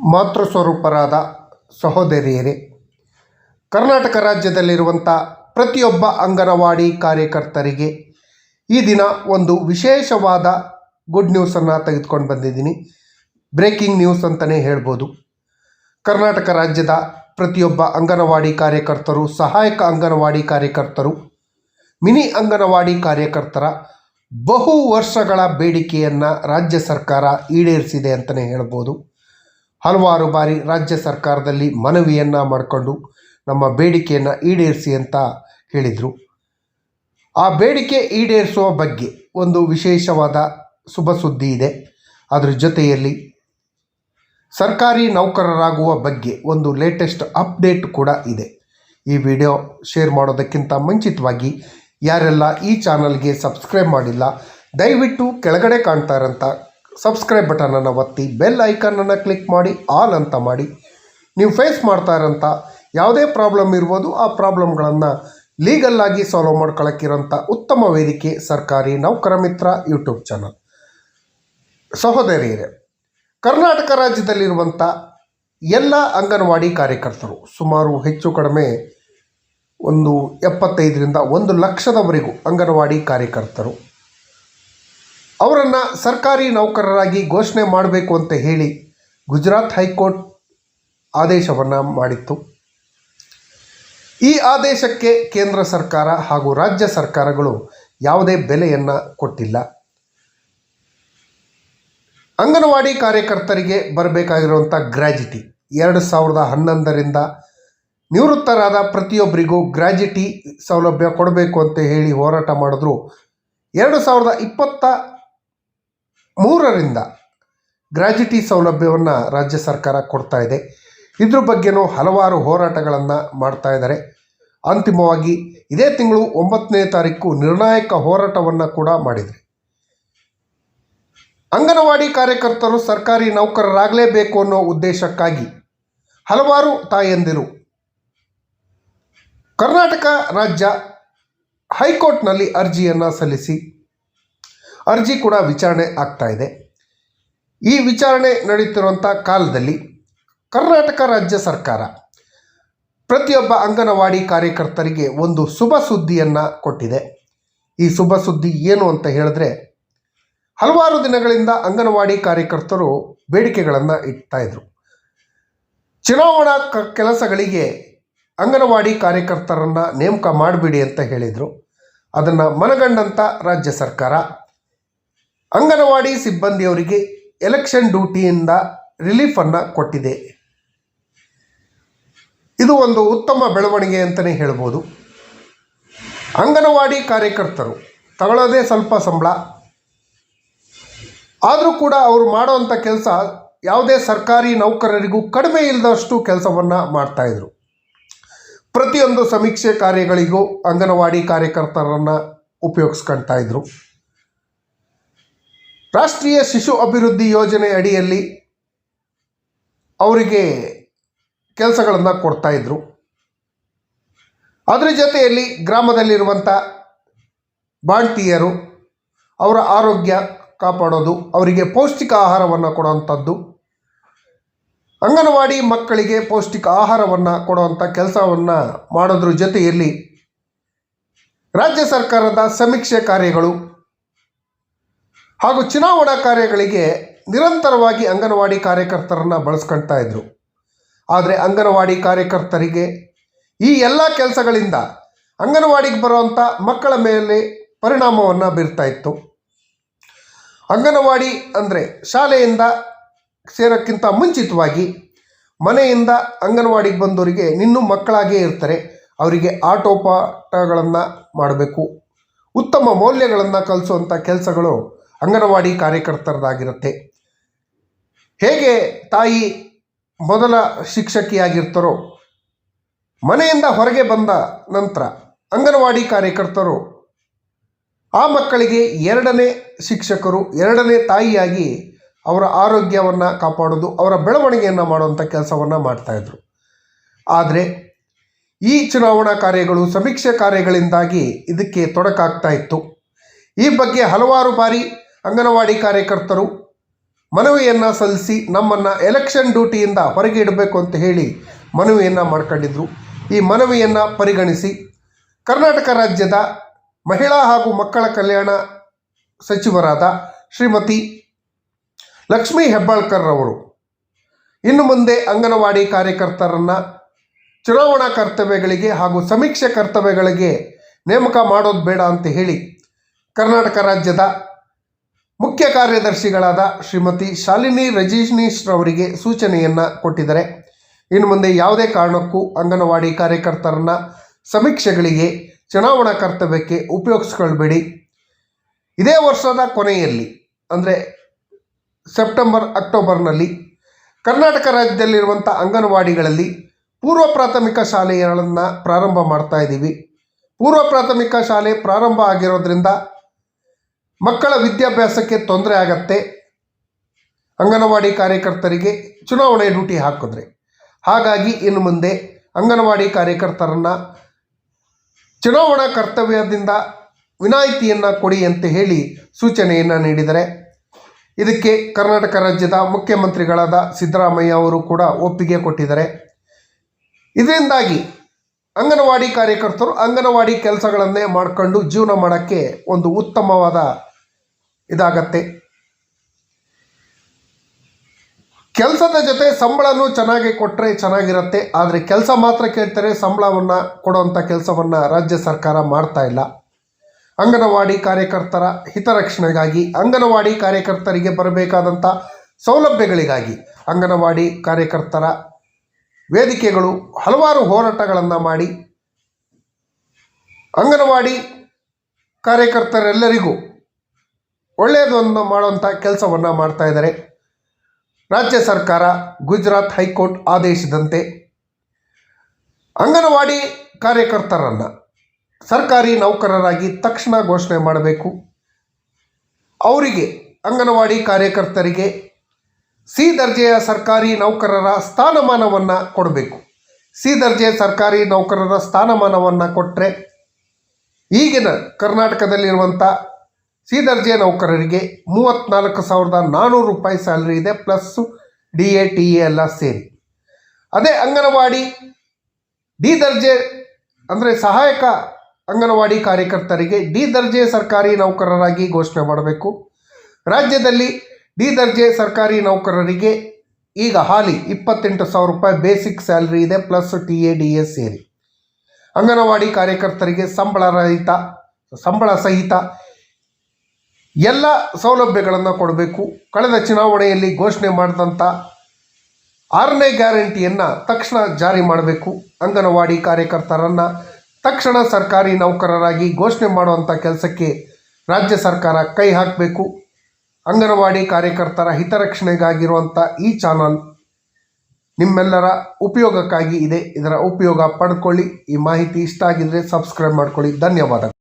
ಮಾತೃ ಸ್ವರೂಪರಾದ ಸಹೋದರಿಯರೇ, ಕರ್ನಾಟಕ ರಾಜ್ಯದಲ್ಲಿರುವಂಥ ಪ್ರತಿಯೊಬ್ಬ ಅಂಗನವಾಡಿ ಕಾರ್ಯಕರ್ತರಿಗೆ ಈ ದಿನ ಒಂದು ವಿಶೇಷವಾದ ಗುಡ್ ನ್ಯೂಸನ್ನು ತೆಗೆದುಕೊಂಡು ಬಂದಿದ್ದೀನಿ. ಬ್ರೇಕಿಂಗ್ ನ್ಯೂಸ್ ಅಂತಲೇ ಹೇಳ್ಬೋದು. ಕರ್ನಾಟಕ ರಾಜ್ಯದ ಪ್ರತಿಯೊಬ್ಬ ಅಂಗನವಾಡಿ ಕಾರ್ಯಕರ್ತರು, ಸಹಾಯಕ ಅಂಗನವಾಡಿ ಕಾರ್ಯಕರ್ತರು, ಮಿನಿ ಅಂಗನವಾಡಿ ಕಾರ್ಯಕರ್ತರ ಬಹು ವರ್ಷಗಳ ಬೇಡಿಕೆಯನ್ನು ರಾಜ್ಯ ಸರ್ಕಾರ ಈಡೇರಿಸಿದೆ ಅಂತಲೇ ಹೇಳ್ಬೋದು. ಹಲವಾರು ಬಾರಿ ರಾಜ್ಯ ಸರ್ಕಾರದಲ್ಲಿ ಮನವಿಯನ್ನು ಮಾಡಿಕೊಂಡು ನಮ್ಮ ಬೇಡಿಕೆಯನ್ನು ಈಡೇರಿಸಿ ಅಂತ ಹೇಳಿದರು. ಆ ಬೇಡಿಕೆ ಈಡೇರಿಸುವ ಬಗ್ಗೆ ಒಂದು ವಿಶೇಷವಾದ ಶುಭ ಸುದ್ದಿ ಇದೆ. ಅದರ ಜೊತೆಯಲ್ಲಿ ಸರ್ಕಾರಿ ನೌಕರರಾಗುವ ಬಗ್ಗೆ ಒಂದು ಲೇಟೆಸ್ಟ್ ಅಪ್ಡೇಟ್ ಕೂಡ ಇದೆ. ಈ ವಿಡಿಯೋ ಶೇರ್ ಮಾಡೋದಕ್ಕಿಂತ ಮುಂಚಿತವಾಗಿ ಯಾರೆಲ್ಲ ಈ ಚಾನಲ್ಗೆ ಸಬ್ಸ್ಕ್ರೈಬ್ ಮಾಡಿಲ್ಲ, ದಯವಿಟ್ಟು ಕೆಳಗಡೆ ಕಾಣ್ತಾ ಇರೋಂಥ ಸಬ್ಸ್ಕ್ರೈಬ್ ಬಟನನ್ನು ಒತ್ತಿ ಬೆಲ್ ಐಕನನ್ನು ಕ್ಲಿಕ್ ಮಾಡಿ ಆಲ್ ಅಂತ ಮಾಡಿ. ನೀವು ಫೇಸ್ ಮಾಡ್ತಾ ಇರೋಂಥ ಯಾವುದೇ ಪ್ರಾಬ್ಲಮ್ ಇರ್ಬೋದು, ಆ ಪ್ರಾಬ್ಲಮ್ಗಳನ್ನು ಲೀಗಲ್ಲಾಗಿ ಸಾಲ್ವ್ ಮಾಡ್ಕೊಳ್ಳೋಕ್ಕಿರೋಂಥ ಉತ್ತಮ ವೇದಿಕೆ ಸರ್ಕಾರಿ ನೌಕರ ಮಿತ್ರ ಯೂಟ್ಯೂಬ್ ಚಾನಲ್ ಸಹೋದರಿಯರೇ, ಕರ್ನಾಟಕ ರಾಜ್ಯದಲ್ಲಿರುವಂಥ ಎಲ್ಲ ಅಂಗನವಾಡಿ ಕಾರ್ಯಕರ್ತರು, ಸುಮಾರು ಹೆಚ್ಚು ಕಡಿಮೆ ಒಂದು ಎಪ್ಪತ್ತೈದರಿಂದ ಒಂದು ಲಕ್ಷದವರೆಗೂ ಅಂಗನವಾಡಿ ಕಾರ್ಯಕರ್ತರು ಅವರನ್ನು ಸರ್ಕಾರಿ ನೌಕರರಾಗಿ ಘೋಷಣೆ ಮಾಡಬೇಕು ಅಂತ ಹೇಳಿ ಗುಜರಾತ್ ಹೈಕೋರ್ಟ್ ಆದೇಶವನ್ನು ಮಾಡಿತ್ತು. ಈ ಆದೇಶಕ್ಕೆ ಕೇಂದ್ರ ಸರ್ಕಾರ ಹಾಗೂ ರಾಜ್ಯ ಸರ್ಕಾರಗಳು ಯಾವುದೇ ಬೆಲೆಯನ್ನು ಕೊಟ್ಟಿಲ್ಲ. ಅಂಗನವಾಡಿ ಕಾರ್ಯಕರ್ತರಿಗೆ ಬರಬೇಕಾಗಿರುವಂಥ ಗ್ರ್ಯಾಜಿಟಿ ಎರಡು ಸಾವಿರದ ಹನ್ನೊಂದರಿಂದ ನಿವೃತ್ತರಾದ ಪ್ರತಿಯೊಬ್ಬರಿಗೂ ಗ್ರ್ಯಾಜಿಟಿ ಸೌಲಭ್ಯ ಕೊಡಬೇಕು ಅಂತ ಹೇಳಿ ಹೋರಾಟ ಮಾಡಿದ್ರು. ಎರಡು ಸಾವಿರದ ಇಪ್ಪತ್ತ ಮೂರರಿಂದ ಗ್ರಾಜ್ಯುಟಿ ಸೌಲಭ್ಯವನ್ನು ರಾಜ್ಯ ಸರ್ಕಾರ ಕೊಡ್ತಾ ಇದೆ. ಇದ್ರ ಬಗ್ಗೆನೂ ಹಲವಾರು ಹೋರಾಟಗಳನ್ನು ಮಾಡ್ತಾ ಇದ್ದಾರೆ. ಅಂತಿಮವಾಗಿ ಇದೇ ತಿಂಗಳು ಒಂಬತ್ತನೇ ತಾರೀಕು ನಿರ್ಣಾಯಕ ಹೋರಾಟವನ್ನು ಕೂಡ ಮಾಡಿದರು. ಅಂಗನವಾಡಿ ಕಾರ್ಯಕರ್ತರು ಸರ್ಕಾರಿ ನೌಕರರಾಗಲೇಬೇಕು ಅನ್ನೋ ಉದ್ದೇಶಕ್ಕಾಗಿ ಹಲವಾರು ತಾಯಂದಿರು ಕರ್ನಾಟಕ ರಾಜ್ಯ ಹೈಕೋರ್ಟ್ನಲ್ಲಿ ಅರ್ಜಿಯನ್ನು ಸಲ್ಲಿಸಿ ಅರ್ಜಿ ಕೂಡ ವಿಚಾರಣೆ ಆಗ್ತಾ ಇದೆ. ಈ ವಿಚಾರಣೆ ನಡೀತಿರುವಂಥ ಕಾಲದಲ್ಲಿ ಕರ್ನಾಟಕ ರಾಜ್ಯ ಸರ್ಕಾರ ಪ್ರತಿಯೊಬ್ಬ ಅಂಗನವಾಡಿ ಕಾರ್ಯಕರ್ತರಿಗೆ ಒಂದು ಶುಭ ಸುದ್ದಿಯನ್ನು ಕೊಟ್ಟಿದೆ. ಈ ಶುಭ ಸುದ್ದಿ ಏನು ಅಂತ ಹೇಳಿದ್ರೆ ಹಲವಾರು ದಿನಗಳಿಂದ ಅಂಗನವಾಡಿ ಕಾರ್ಯಕರ್ತರು ಬೇಡಿಕೆಗಳನ್ನು ಇಡ್ತಾ ಇದ್ರು. ಚುನಾವಣಾ ಕ ಕೆಲಸಗಳಿಗೆ ಅಂಗನವಾಡಿ ಕಾರ್ಯಕರ್ತರನ್ನು ನೇಮಕ ಮಾಡಬೇಡಿ ಅಂತ ಹೇಳಿದರು. ಅದನ್ನು ಮನಗಂಡಂಥ ರಾಜ್ಯ ಸರ್ಕಾರ. ಅಂಗನವಾಡಿ ಸಿಬ್ಬಂದಿಯವರಿಗೆ ಎಲೆಕ್ಷನ್ ಡ್ಯೂಟಿಯಿಂದ ರಿಲೀಫನ್ನು ಕೊಟ್ಟಿದೆ. ಇದು ಒಂದು ಉತ್ತಮ ಬೆಳವಣಿಗೆ ಅಂತಲೇ ಹೇಳ್ಬೋದು. ಅಂಗನವಾಡಿ ಕಾರ್ಯಕರ್ತರು ತಗೊಳ್ಳೋದೇ ಸ್ವಲ್ಪ ಸಂಬಳ. ಆದರೂ ಕೂಡ ಅವರು ಮಾಡುವಂಥ ಕೆಲಸ ಯಾವುದೇ ಸರ್ಕಾರಿ ನೌಕರರಿಗೂ ಕಡಿಮೆ ಇಲ್ಲದಷ್ಟು ಕೆಲಸವನ್ನು ಮಾಡ್ತಾಯಿದ್ರು ಪ್ರತಿಯೊಂದು ಸಮೀಕ್ಷೆ ಕಾರ್ಯಗಳಿಗೂ ಅಂಗನವಾಡಿ ಕಾರ್ಯಕರ್ತರನ್ನು ಉಪಯೋಗಿಸ್ಕೊಳ್ತಾ ಇದ್ರು. ರಾಷ್ಟ್ರೀಯ ಶಿಶು ಅಭಿವೃದ್ಧಿ ಯೋಜನೆ ಅಡಿಯಲ್ಲಿ ಅವರಿಗೆ ಕೆಲಸಗಳನ್ನು ಕೊಡ್ತಾ ಇದ್ರು. ಅದರ ಜೊತೆಯಲ್ಲಿ ಗ್ರಾಮದಲ್ಲಿರುವಂಥ ಬಾಣ್ತಿಯರು ಅವರ ಆರೋಗ್ಯ ಕಾಪಾಡೋದು, ಅವರಿಗೆ ಪೌಷ್ಟಿಕ ಆಹಾರವನ್ನು ಕೊಡುವಂಥದ್ದು ಅಂಗನವಾಡಿ ಮಕ್ಕಳಿಗೆ ಪೌಷ್ಟಿಕ ಆಹಾರವನ್ನು ಕೊಡುವಂಥ ಕೆಲಸವನ್ನು ಮಾಡೋದ್ರ ಜೊತೆಯಲ್ಲಿ ರಾಜ್ಯ ಸರ್ಕಾರದ ಸಮೀಕ್ಷೆ ಕಾರ್ಯಗಳು ಹಾಗೂ ಚುನಾವಣಾ ಕಾರ್ಯಗಳಿಗೆ ನಿರಂತರವಾಗಿ ಅಂಗನವಾಡಿ ಕಾರ್ಯಕರ್ತರನ್ನು ಬಳಸ್ಕೊಳ್ತಾ ಇದ್ದರು ಆದರೆ ಅಂಗನವಾಡಿ ಕಾರ್ಯಕರ್ತರಿಗೆ ಈ ಎಲ್ಲ ಕೆಲಸಗಳಿಂದ ಅಂಗನವಾಡಿಗೆ ಬರುವಂಥ ಮಕ್ಕಳ ಮೇಲೆ ಪರಿಣಾಮವನ್ನು ಬೀರ್ತಾ ಇತ್ತು. ಅಂಗನವಾಡಿ ಅಂದರೆ ಶಾಲೆಯಿಂದ ಸೇರೋಕ್ಕಿಂತ ಮುಂಚಿತವಾಗಿ ಮನೆಯಿಂದ ಅಂಗನವಾಡಿಗೆ ಬಂದವರಿಗೆ ನಿನ್ನೂ ಮಕ್ಕಳಾಗೇ ಇರ್ತಾರೆ. ಅವರಿಗೆ ಆಟೋಪಾಠಗಳನ್ನು ಮಾಡಬೇಕು. ಉತ್ತಮ ಮೌಲ್ಯಗಳನ್ನು ಕಲಿಸುವಂಥ ಕೆಲಸಗಳು ಅಂಗನವಾಡಿ ಕಾರ್ಯಕರ್ತರದಾಗಿರುತ್ತೆ. ಹೇಗೆ ತಾಯಿ ಮೊದಲ ಶಿಕ್ಷಕಿಯಾಗಿರ್ತಾರೋ, ಮನೆಯಿಂದ ಹೊರಗೆ ಬಂದ ನಂತರ ಅಂಗನವಾಡಿ ಕಾರ್ಯಕರ್ತರು ಆ ಮಕ್ಕಳಿಗೆ ಎರಡನೇ ಶಿಕ್ಷಕರು, ಎರಡನೇ ತಾಯಿಯಾಗಿ ಅವರ ಆರೋಗ್ಯವನ್ನು ಕಾಪಾಡೋದು, ಅವರ ಬೆಳವಣಿಗೆಯನ್ನು ಮಾಡುವಂಥ ಕೆಲಸವನ್ನು ಮಾಡ್ತಾಯಿದ್ರು ಆದರೆ ಈ ಚುನಾವಣಾ ಕಾರ್ಯಗಳು ಸಮೀಕ್ಷೆ ಕಾರ್ಯಗಳಿಂದಾಗಿ ಇದಕ್ಕೆ ತೊಡಕಾಗ್ತಾ ಇತ್ತು. ಈ ಬಗ್ಗೆ ಹಲವಾರು ಬಾರಿ ಅಂಗನವಾಡಿ ಕಾರ್ಯಕರ್ತರು ಮನವಿಯನ್ನು ಸಲ್ಲಿಸಿ ನಮ್ಮನ್ನು ಎಲೆಕ್ಷನ್ ಡ್ಯೂಟಿಯಿಂದ ಹೊರಗೆ ಇಡಬೇಕು ಅಂತ ಹೇಳಿ ಮನವಿಯನ್ನು ಮಾಡ್ಕೊಂಡಿದ್ರು. ಈ ಮನವಿಯನ್ನು ಪರಿಗಣಿಸಿ ಕರ್ನಾಟಕ ರಾಜ್ಯದ ಮಹಿಳಾ ಹಾಗೂ ಮಕ್ಕಳ ಕಲ್ಯಾಣ ಸಚಿವರಾದ ಶ್ರೀಮತಿ ಲಕ್ಷ್ಮೀ ಹೆಬ್ಬಾಳ್ಕರ್ ಅವರು ಇನ್ನು ಮುಂದೆ ಅಂಗನವಾಡಿ ಕಾರ್ಯಕರ್ತರನ್ನು ಚುನಾವಣಾ ಕರ್ತವ್ಯಗಳಿಗೆ ಹಾಗೂ ಸಮೀಕ್ಷೆ ಕರ್ತವ್ಯಗಳಿಗೆ ನೇಮಕ ಮಾಡೋದು ಬೇಡ ಅಂತ ಹೇಳಿ ಕರ್ನಾಟಕ ರಾಜ್ಯದ ಮುಖ್ಯ ಕಾರ್ಯದರ್ಶಿಗಳಾದ ಶ್ರೀಮತಿ ಶಾಲಿನಿ ರಜನೀಶ್ ರವರಿಗೆ ಸೂಚನೆಯನ್ನು ಕೊಟ್ಟಿದ್ದಾರೆ. ಇನ್ನು ಮುಂದೆ ಯಾವುದೇ ಕಾರಣಕ್ಕೂ ಅಂಗನವಾಡಿ ಕಾರ್ಯಕರ್ತರನ್ನ ಸಮೀಕ್ಷೆಗಳಿಗೆ ಚುನಾವಣಾ ಕರ್ತವ್ಯಕ್ಕೆ ಉಪಯೋಗಿಸ್ಕೊಳ್ಬೇಡಿ. ಇದೇ ವರ್ಷದ ಕೊನೆಯಲ್ಲಿ, ಅಂದರೆ ಸೆಪ್ಟೆಂಬರ್, ಅಕ್ಟೋಬರ್ನಲ್ಲಿ ಕರ್ನಾಟಕ ರಾಜ್ಯದಲ್ಲಿರುವಂಥ ಅಂಗನವಾಡಿಗಳಲ್ಲಿ ಪೂರ್ವ ಪ್ರಾಥಮಿಕ ಶಾಲೆಗಳನ್ನು ಪ್ರಾರಂಭ ಮಾಡ್ತಾ ಇದ್ದೀವಿ. ಪೂರ್ವ ಪ್ರಾಥಮಿಕ ಶಾಲೆ ಪ್ರಾರಂಭ ಆಗಿರೋದ್ರಿಂದ ಮಕ್ಕಳ ವಿದ್ಯಾಭ್ಯಾಸಕ್ಕೆ ತೊಂದರೆ ಆಗತ್ತೆ. ಅಂಗನವಾಡಿ ಕಾರ್ಯಕರ್ತರಿಗೆ ಚುನಾವಣೆ ಡ್ಯೂಟಿ ಹಾಕಿದ್ರೆ. ಹಾಗಾಗಿ ಇನ್ನು ಮುಂದೆ ಅಂಗನವಾಡಿ ಕಾರ್ಯಕರ್ತರನ್ನು ಚುನಾವಣಾ ಕರ್ತವ್ಯದಿಂದ ವಿನಾಯಿತಿಯನ್ನು ಕೊಡಿ ಅಂತ ಹೇಳಿ ಸೂಚನೆಯನ್ನು ನೀಡಿದರೆ. ಇದಕ್ಕೆ ಕರ್ನಾಟಕ ರಾಜ್ಯದ ಮುಖ್ಯಮಂತ್ರಿಗಳಾದ ಸಿದ್ದರಾಮಯ್ಯ ಅವರು ಕೂಡ ಒಪ್ಪಿಗೆ ಕೊಟ್ಟಿದ್ದಾರೆ. ಇದರಿಂದಾಗಿ ಅಂಗನವಾಡಿ ಕಾರ್ಯಕರ್ತರು ಅಂಗನವಾಡಿ ಕೆಲಸಗಳನ್ನೇ ಮಾಡಿಕೊಂಡು ಜೀವನ ಮಾಡೋಕ್ಕೆ ಒಂದು ಉತ್ತಮವಾದ ಇದಾಗತ್ತೆ. ಕೆಲಸದ ಜೊತೆ ಸಂಬಳನೂ ಚೆನ್ನಾಗಿ ಕೊಟ್ಟರೆ ಚೆನ್ನಾಗಿರುತ್ತೆ, ಆದರೆ ಕೆಲಸ ಮಾತ್ರ ಕೇಳ್ತಾರೆ ಸಂಬಳವನ್ನು ಕೊಡುವಂಥ ಕೆಲಸವನ್ನು ರಾಜ್ಯ ಸರ್ಕಾರ ಮಾಡ್ತಾ ಇಲ್ಲ. ಅಂಗನವಾಡಿ ಕಾರ್ಯಕರ್ತರ ಹಿತರಕ್ಷಣೆಗಾಗಿ, ಅಂಗನವಾಡಿ ಕಾರ್ಯಕರ್ತರಿಗೆ ಬರಬೇಕಾದಂಥ ಸೌಲಭ್ಯಗಳಿಗಾಗಿ ಅಂಗನವಾಡಿ ಕಾರ್ಯಕರ್ತರ ವೇದಿಕೆಗಳು ಹಲವಾರು ಹೋರಾಟಗಳನ್ನು ಮಾಡಿ, ಅಂಗನವಾಡಿ ಕಾರ್ಯಕರ್ತರೆಲ್ಲರಿಗೂ ಒಳ್ಳೆಯದನ್ನು ಮಾಡುವಂಥ ಕೆಲಸವನ್ನು ಮಾಡ್ತಾ ಇದ್ದಾರೆ. ರಾಜ್ಯ ಸರ್ಕಾರ, ಗುಜರಾತ್ ಹೈಕೋರ್ಟ್ ಆದೇಶದಂತೆ ಅಂಗನವಾಡಿ ಕಾರ್ಯಕರ್ತರನ್ನು ಸರ್ಕಾರಿ ನೌಕರರಾಗಿ ತಕ್ಷಣ ಘೋಷಣೆ ಮಾಡಬೇಕು. ಅವರಿಗೆ ಅಂಗನವಾಡಿ ಕಾರ್ಯಕರ್ತರಿಗೆ ಸಿ ದರ್ಜೆಯ ಸರ್ಕಾರಿ ನೌಕರರ ಸ್ಥಾನಮಾನವನ್ನು ಕೊಡಬೇಕು. ಸಿ ದರ್ಜೆ ಸರ್ಕಾರಿ ನೌಕರರ ಸ್ಥಾನಮಾನವನ್ನು ಕೊಟ್ಟರೆ ಈಗಿನ ಕರ್ನಾಟಕದಲ್ಲಿರುವಂಥ ಸಿ ದರ್ಜೆ ನೌಕರರಿಗೆ ಮೂವತ್ತ್ನಾಲ್ಕು ಸಾವಿರದ ನಾನ್ನೂರು ರೂಪಾಯಿ ಸ್ಯಾಲ್ರಿ ಇದೆ plus D A, T A ಎಲ್ಲ ಸೇರಿ. ಅದೇ ಅಂಗನವಾಡಿ ಡಿ ದರ್ಜೆ ಅಂದರೆ ಸಹಾಯಕ ಅಂಗನವಾಡಿ ಕಾರ್ಯಕರ್ತರಿಗೆ ಡಿ ದರ್ಜೆ ಸರ್ಕಾರಿ ನೌಕರರಾಗಿ ಘೋಷಣೆ ಮಾಡಬೇಕು. ರಾಜ್ಯದಲ್ಲಿ ಡಿ ದರ್ಜೆ ಸರ್ಕಾರಿ ನೌಕರರಿಗೆ ಈಗ ಹಾಲಿ ಇಪ್ಪತ್ತೆಂಟು ಸಾವಿರ ರೂಪಾಯಿ ಬೇಸಿಕ್ ಸ್ಯಾಲ್ರಿ ಇದೆ, plus T A, D A ಸೇರಿ. ಅಂಗನವಾಡಿ ಕಾರ್ಯಕರ್ತರಿಗೆ ಸಂಬಳ ರಹಿತ, ಸಂಬಳ ಸಹಿತ ಎಲ್ಲ ಸೌಲಭ್ಯಗಳನ್ನು ಕೊಡಬೇಕು. ಕಳೆದ ಚುನಾವಣೆಯಲ್ಲಿ ಘೋಷಣೆ ಮಾಡಿದಂಥ ಆರನೇ ಗ್ಯಾರಂಟಿಯನ್ನು ತಕ್ಷಣ ಜಾರಿ ಮಾಡಬೇಕು. ಅಂಗನವಾಡಿ ಕಾರ್ಯಕರ್ತರನ್ನು ತಕ್ಷಣ ಸರ್ಕಾರಿ ನೌಕರರಾಗಿ ಘೋಷಣೆ ಮಾಡುವಂಥ ಕೆಲಸಕ್ಕೆ ರಾಜ್ಯ ಸರ್ಕಾರ ಕೈ ಹಾಕಬೇಕು. ಅಂಗನವಾಡಿ ಕಾರ್ಯಕರ್ತರ ಹಿತರಕ್ಷಣೆಗಾಗಿರುವಂಥ ಈ ಚಾನಲ್ ನಿಮ್ಮೆಲ್ಲರ ಉಪಯೋಗಕ್ಕಾಗಿ ಇದೆ. ಇದರ ಉಪಯೋಗ ಪಡ್ಕೊಳ್ಳಿ. ಈ ಮಾಹಿತಿ ಇಷ್ಟ ಆಗಿದ್ದರೆ ಸಬ್ಸ್ಕ್ರೈಬ್ ಮಾಡ್ಕೊಳ್ಳಿ. ಧನ್ಯವಾದ